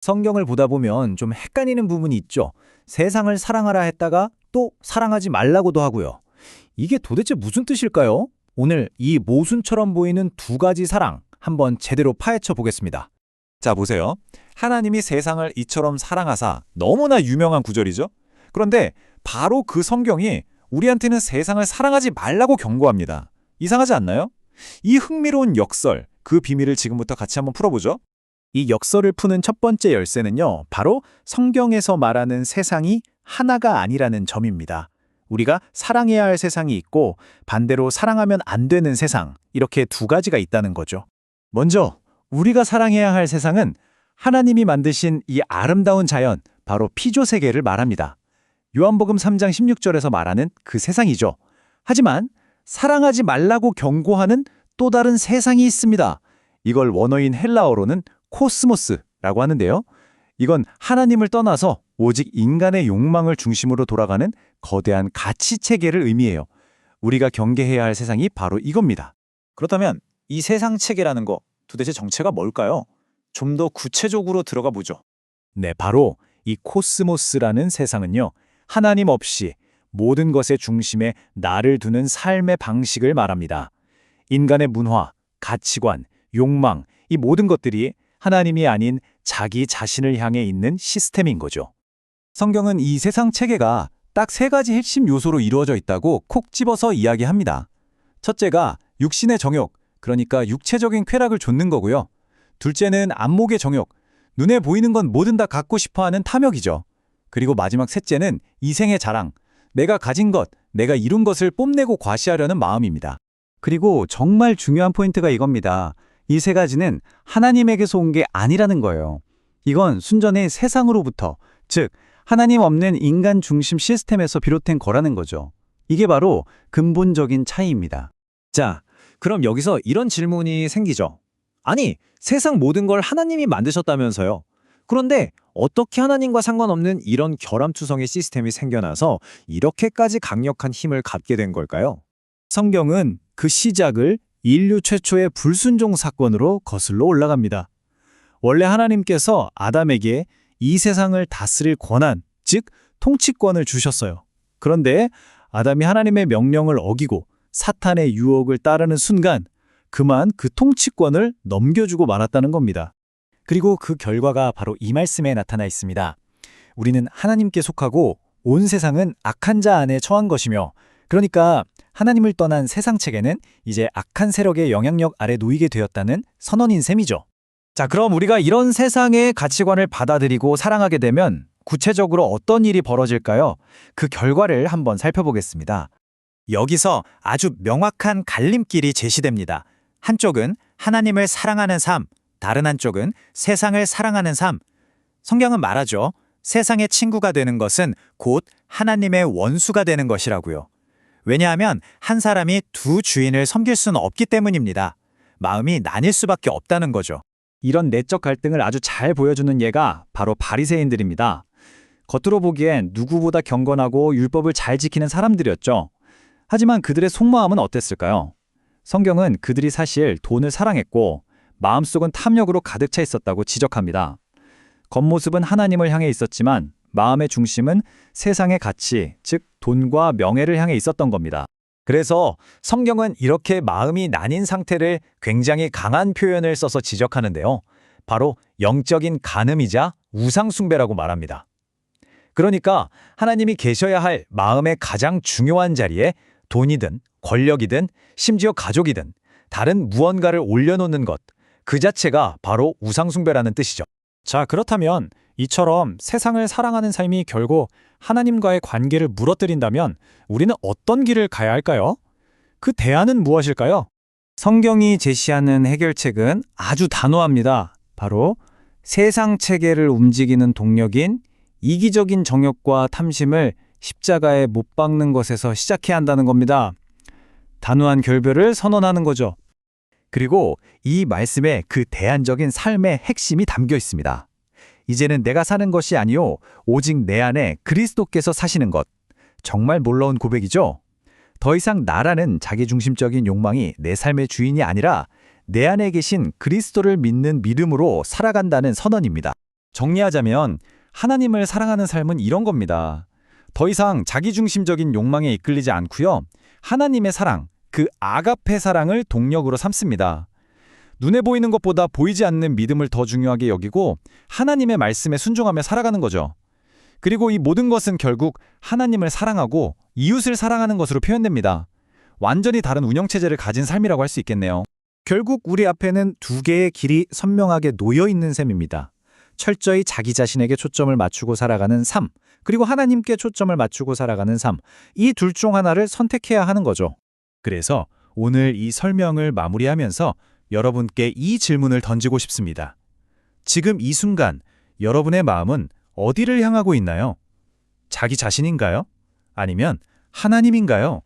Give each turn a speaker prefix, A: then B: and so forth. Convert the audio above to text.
A: 성경을 보다 보면 좀 헷갈리는 부분이 있죠. 세상을 사랑하라 했다가 또 사랑하지 말라고도 하고요. 이게 도대체 무슨 뜻일까요? 오늘 이 모순처럼 보이는 두 가지 사랑 한번 제대로 파헤쳐 보겠습니다.
B: 자, 보세요. 하나님이 세상을 이처럼 사랑하사 너무나 유명한 구절이죠. 그런데 바로 그 성경이 우리한테는 세상을 사랑하지 말라고 경고합니다. 이상하지 않나요? 이 흥미로운 역설, 그 비밀을 지금부터 같이 한번 풀어보죠.
A: 이 역설을 푸는 첫 번째 열쇠는요, 바로 성경에서 말하는 세상이 하나가 아니라는 점입니다. 우리가 사랑해야 할 세상이 있고 반대로 사랑하면 안 되는 세상, 이렇게 두 가지가 있다는 거죠. 먼저 우리가 사랑해야 할 세상은 하나님이 만드신 이 아름다운 자연, 바로 피조 세계를 말합니다. 요한복음 3장 16절에서 말하는 그 세상이죠. 하지만 사랑하지 말라고 경고하는 또 다른 세상이 있습니다. 이걸 원어인 헬라어로는 코스모스라고 하는데요. 이건 하나님을 떠나서 오직 인간의 욕망을 중심으로 돌아가는 거대한 가치 체계를 의미해요. 우리가 경계해야 할 세상이 바로 이겁니다. 그렇다면 이 세상 체계라는 거 도대체 정체가 뭘까요? 좀 더 구체적으로 들어가 보죠. 네, 바로 이 코스모스라는 세상은요. 하나님 없이 모든 것의 중심에 나를 두는 삶의 방식을 말합니다. 인간의 문화, 가치관, 욕망, 이 모든 것들이 하나님이 아닌 자기 자신을 향해 있는 시스템인 거죠. 성경은 이 세상 체계가 딱 세 가지 핵심 요소로 이루어져 있다고 콕 집어서 이야기합니다. 첫째가 육신의 정욕, 그러니까 육체적인 쾌락을 좇는 거고요. 둘째는 안목의 정욕, 눈에 보이는 건 뭐든 다 갖고 싶어 하는 탐욕이죠. 그리고 마지막 셋째는 이생의 자랑, 내가 가진 것, 내가 이룬 것을 뽐내고 과시하려는 마음입니다. 그리고 정말 중요한 포인트가 이겁니다. 이 세 가지는 하나님에게서 온 게 아니라는 거예요. 이건 순전히 세상으로부터, 즉 하나님 없는 인간 중심 시스템에서 비롯된 거라는 거죠. 이게 바로 근본적인 차이입니다. 자, 그럼 여기서 이런 질문이 생기죠. 아니, 세상 모든 걸 하나님이 만드셨다면서요. 그런데 어떻게 하나님과 상관없는 이런 결함투성의 시스템이 생겨나서 이렇게까지 강력한 힘을 갖게 된 걸까요? 성경은 그 시작을 인류 최초의 불순종 사건으로 거슬러 올라갑니다. 원래 하나님께서 아담에게 이 세상을 다스릴 권한, 즉 통치권을 주셨어요. 그런데 아담이 하나님의 명령을 어기고 사탄의 유혹을 따르는 순간 그만 그 통치권을 넘겨주고 말았다는 겁니다. 그리고 그 결과가 바로 이 말씀에 나타나 있습니다. 우리는 하나님께 속하고 온 세상은 악한 자 안에 처한 것이며 그러니까 하나님을 떠난 세상 체계는 이제 악한 세력의 영향력 아래 놓이게 되었다는 선언인 셈이죠. 자, 그럼 우리가 이런 세상의 가치관을 받아들이고 사랑하게 되면 구체적으로 어떤 일이 벌어질까요? 그 결과를 한번 살펴보겠습니다. 여기서 아주 명확한 갈림길이 제시됩니다. 한쪽은 하나님을 사랑하는 삶, 다른 한쪽은 세상을 사랑하는 삶. 성경은 말하죠. 세상의 친구가 되는 것은 곧 하나님의 원수가 되는 것이라고요. 왜냐하면 한 사람이 두 주인을 섬길 수는 없기 때문입니다. 마음이 나뉠 수밖에 없다는 거죠. 이런 내적 갈등을 아주 잘 보여주는 예가 바로 바리새인들입니다. 겉으로 보기엔 누구보다 경건하고 율법을 잘 지키는 사람들이었죠. 하지만 그들의 속마음은 어땠을까요? 성경은 그들이 사실 돈을 사랑했고 마음속은 탐욕으로 가득 차 있었다고 지적합니다. 겉모습은 하나님을 향해 있었지만 마음의 중심은 세상의 가치, 즉 돈과 명예를 향해 있었던 겁니다. 그래서 성경은 이렇게 마음이 나뉜 상태를 굉장히 강한 표현을 써서 지적하는데요. 바로 영적인 간음이자 우상숭배라고 말합니다. 그러니까 하나님이 계셔야 할 마음의 가장 중요한 자리에 돈이든 권력이든 심지어 가족이든 다른 무언가를 올려놓는 것, 그 자체가 바로 우상숭배라는 뜻이죠. 자, 그렇다면 이처럼 세상을 사랑하는 삶이 결국 하나님과의 관계를 무너뜨린다면 우리는 어떤 길을 가야 할까요? 그 대안은 무엇일까요? 성경이 제시하는 해결책은 아주 단호합니다. 바로 세상 체계를 움직이는 동력인 이기적인 정욕과 탐심을 십자가에 못 박는 것에서 시작해야 한다는 겁니다. 단호한 결별을 선언하는 거죠. 그리고 이 말씀에 그 대안적인 삶의 핵심이 담겨 있습니다. 이제는 내가 사는 것이 아니요 오직 내 안에 그리스도께서 사시는 것. 정말 놀라운 고백이죠. 더 이상 나라는 자기중심적인 욕망이 내 삶의 주인이 아니라 내 안에 계신 그리스도를 믿는 믿음으로 살아간다는 선언입니다.
B: 정리하자면 하나님을 사랑하는 삶은 이런 겁니다. 더 이상 자기중심적인 욕망에 이끌리지 않고요. 하나님의 사랑, 그 아가페 사랑을 동력으로 삼습니다. 눈에 보이는 것보다 보이지 않는 믿음을 더 중요하게 여기고 하나님의 말씀에 순종하며 살아가는 거죠. 그리고 이 모든 것은 결국 하나님을 사랑하고 이웃을 사랑하는 것으로 표현됩니다. 완전히 다른 운영체제를 가진 삶이라고 할 수 있겠네요.
A: 결국 우리 앞에는 두 개의 길이 선명하게 놓여 있는 셈입니다. 철저히 자기 자신에게 초점을 맞추고 살아가는 삶, 그리고 하나님께 초점을 맞추고 살아가는 삶, 이 둘 중 하나를 선택해야 하는 거죠. 그래서 오늘 이 설명을 마무리하면서 여러분께 이 질문을 던지고 싶습니다. 지금 이 순간 여러분의 마음은 어디를 향하고 있나요? 자기 자신인가요? 아니면 하나님인가요?